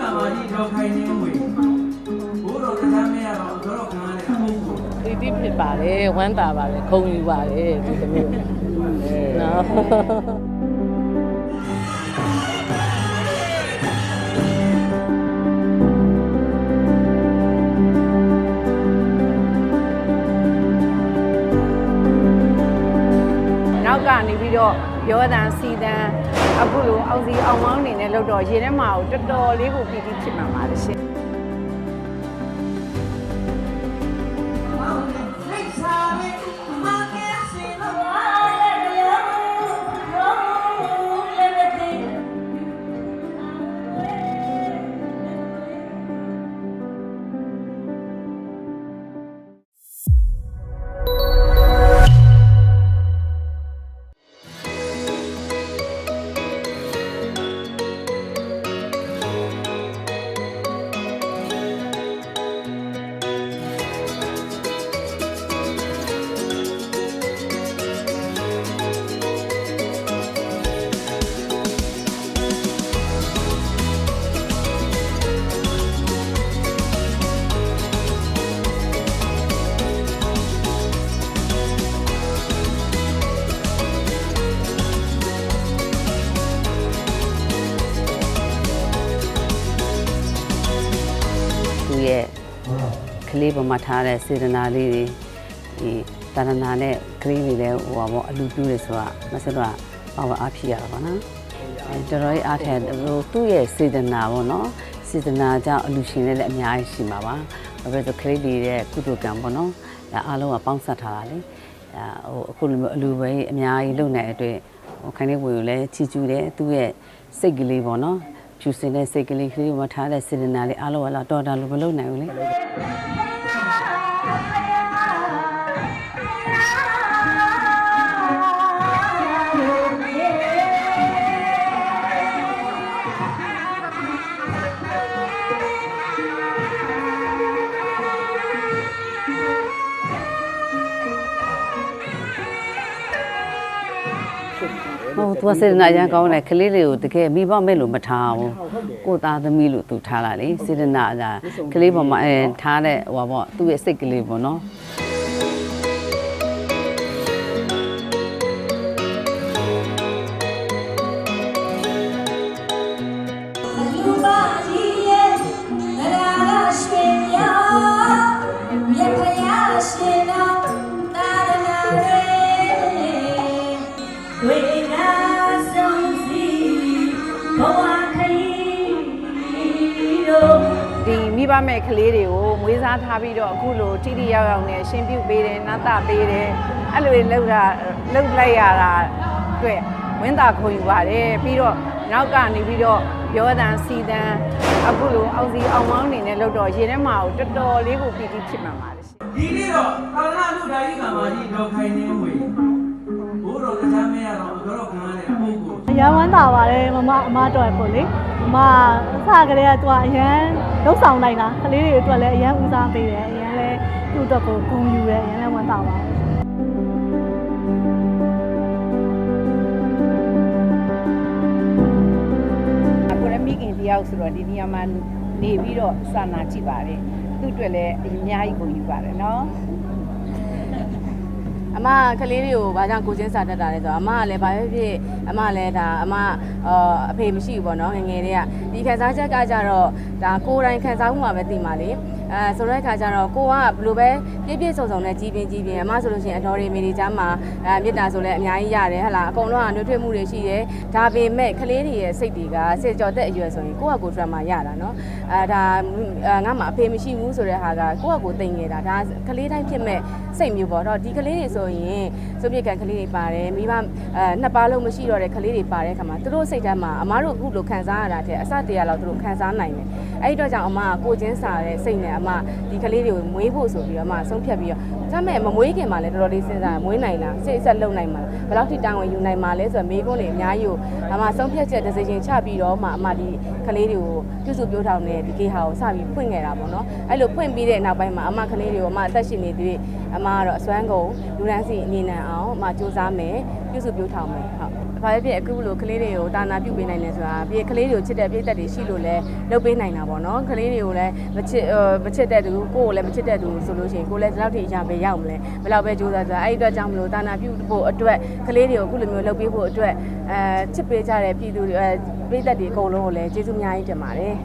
ကမာကြီးတော့ခိုင်နေဝေဘိုးတော်တရားမရတော့တော့ခံရတဲ့အမှုကိုတီတီဖြစ်ပါတယ်ဝမ်းသာပါတယ်ခုံယူပါတယ်ဒီသမီးနော်နောက်ကနေပြီးတော့ရောတန်စီတန် အခုလိုအောင်စီအောင်မောင်းနေနဲ့လောက်တော့ရေထဲမှာကိုတော်တော်လေးကိုပီတိဖြစ်မှာပါရှင် ရဲ့ကလေးပေါ်မှာထားတဲ့စေတနာလေးတွေဒီတာရနာနဲ့ကလေးတွေလည်းဟိုပါပေါ့အလူပြူးတယ်ဆိုတာမဆက်တော့ပါဝါအားဖြစ်ရတာပေါ့နော်အဲတော်တော်ကြီးအားထက်ဟိုသူ့ရဲ့စေတနာပေါ့နော်စေတနာကြောင့်အလူရှင်တွေလည်းအများကြီးရှိမှာပါဘာဖြစ်လို့ကလေးတွေရဲ့ကုသိုလ်ကံပေါ့နော်ဒါအားလုံးကပေါင်းစပ်ထားတာလေအဲဟိုအခုလိုမျိုးအလူပဲအများကြီးလုပ်နေတဲ့အတွက်ဟိုခိုင်နေဝင်ကိုလည်းချီကျူးတယ်သူ့ရဲ့စိတ်ကလေးပေါ့နော် ဖြူစင်တဲ့စိတ်ကလေးကလေးကိုမထားတဲ့စေတနာလေးအားလုံးကလာတော်တာလို့မလုပ်နိုင်ဘူးလေ ဟိုသူကစေတနာအရန်ကောင်းတယ်ကလေးလေးကိုတကယ်မိဘမဲ့လို့မထားဘူးကိုယ်သားသမီးလို့သူထားလာလေစေတနာအရာကလေးပေါ်မှာအဲထားတဲ့ဟိုပါပေါ့သူ့ရဲ့စိတ်ကလေးပေါ့နော် ဒီမိဘမဲ့ကလေးတွေကိုမွေးစားထားပြီးတော့အခုလိုတိတိယောက်ယောက်နဲ့ရှင်ပြုတ်ပေးတယ်နာတာပေးတယ်အဲ့လိုတွေလောက်တာလောက်လိုက်ရတာအတွက်ဝင်းတာခုံယူပါတယ်ပြီးတော့နောက်ကနေပြီးတော့ရောတန်စီတန်အခုလိုအောင်စီအောင်မောင်းနေနဲ့လောက်တော့ရေထဲမှာကိုတော်တော်လေးကိုပီတိဖြစ်မှာပါတယ်ရှင်ဒီနေ့တော့သာသနာ့လူတိုင်းကမာကြီးတော့ခိုင်နေဝေဘိုး ရန်ဝမ်းသာပါတယ်မမအမတော်ပေါ့လေမမအစကတည်းကသူကအရန်လှုပ်ဆောင်နိုင်တာကလေးတွေအတွက်လည်းအရန်ဦးစားပေးတယ်အရန်လည်းသူ့အတွက်ကိုဂုဏ်ယူတယ်အရန်လည်းဝမ်းသာပါတယ်အခုလည်းမိခင်တယောက်ဆိုတော့ဒီနေရာမှာနေပြီးတော့စာနာကြည့်ပါတယ်သူ့အတွက်လည်းအများကြီးကိုယူပါတယ်နော် အမကလေးတွေကိုဘာကြောင့်ကိုချင်းစာတတ်တာလဲဆိုတော့အမကလည်းဘာဖြစ်ဖြစ်အမလည်းဒါအမအာအဖေမရှိဘူးပေါ့နော်ငယ်ငယ်လေးကဒီခန်းစားချက်ကကြတော့ဒါကိုယ်တိုင်ခန်းစားမှုမှာပဲသိမှာလေ အဲဆိုတဲ့အခါကျတော့ကိုကဘယ်လိုပဲပြည့်ပြည့်စုံစုံနဲ့ကြီးပြင်းကြီးပြင်းအမဆိုလို့ရှိရင်အတော်တွေမိတွေကြားမှာအဲမေတ္တာဆိုလည်းအများကြီးရတယ်ဟဟလားအကုန်လုံးကနှွေးထွေးမှုတွေရှိတယ်ဒါပေမဲ့ကလေးတွေရဲ့စိတ်တွေကစေကြော်တဲ့အရွယ်ဆိုရင်ကိုယ့်ဟာကိုယ် drama ရတာနော်အဲဒါအဲငါမှအဖေမရှိဘူးဆိုတဲ့ဟာကကိုယ့်ဟာကိုယ်တိမ်နေတာဒါကလေးတိုင်းဖြစ်မဲ့စိတ်မျိုးပေါ့တော့ဒီကလေးတွေဆိုရင်စုပ်ပြကန်ကလေးတွေပါတယ်မိဘအဲနှစ်ပါးလုံးမရှိတော့တဲ့ကလေးတွေပါတဲ့ခါမှာသူတို့စိတ်ထဲမှာအမားတို့အခုလိုခံစားရတာတဲ့အစတရားလောက်သူတို့ခံစားနိုင်တယ်အဲ့ဒီတော့ကြောင့်အမကကိုချင်းစာတဲ့စိတ်နဲ့အမဒီကလေးတွေကိုမွေးဖို့ဆိုပြီးတော့အမဆုံးဖြတ်ပြီးတော့ဒါမဲ့မမွေးခင်မှာလည်းတော်တော်လေးစဉ်းစားမွေးနိုင်လားစိတ်ဆက်လုံနိုင်မှာဘယ်လောက်ထိတောင်းဝင်ယူနိုင်မှာလဲဆိုတော့မေးခွန်းတွေအများကြီးကိုအမဆုံးဖြတ်ချက် decision ချပြီးတော့မှအမဒီကလေးတွေကိုပြုစုပြောထောင်နေတဲ့ဒီကေဟာကိုစပြီးဖွင့်ခဲ့တာပေါ့နော်အဲ့လိုဖွင့်ပြီးတဲ့နောက်ပိုင်းမှာအမကလေးတွေကိုအမအသက်ရှင်နေသေးအမကတော့အစွမ်းကုန်လူရန်စီအနေနဲ့အောင်အမစူးစမ်းမယ်ပြုစုပြောထောင်မယ်ဟုတ်ဘာပဲဖြစ်အခုလိုကလေးတွေကိုတာနာပြုတ်ပေးနိုင်တယ်ဆိုတာပြီးကလေးတွေကိုချစ်တဲ့ပြည့်သက်တွေရှိလို့လဲလုပ်ပေးနိုင်တာပေါ့နော်ကလေးတွေကိုလည်းမချစ်မချစ်တဲ့သူကိုကိုလည်းမချစ်တဲ့သူဆိုလို့ရှိရင်ကိုလည်းဒီလောက်ထိအရာပဲရောက်မလဲဘယ်လောက်ပဲကြိုးစားကြအဲ့ဒီအတွက်ကြောင့်မလို့တာနာပြုတ်ဖို့အတွက်ကလေးတွေကိုအခုလိုမျိုးလုပ်ပေးဖို့အတွက်အဲချစ်ပေးကြတဲ့ပြည်သူတွေအဲပြည့်သက်တွေအကုန်လုံးကိုလည်းကျေးဇူးအများကြီးတင်ပါတယ်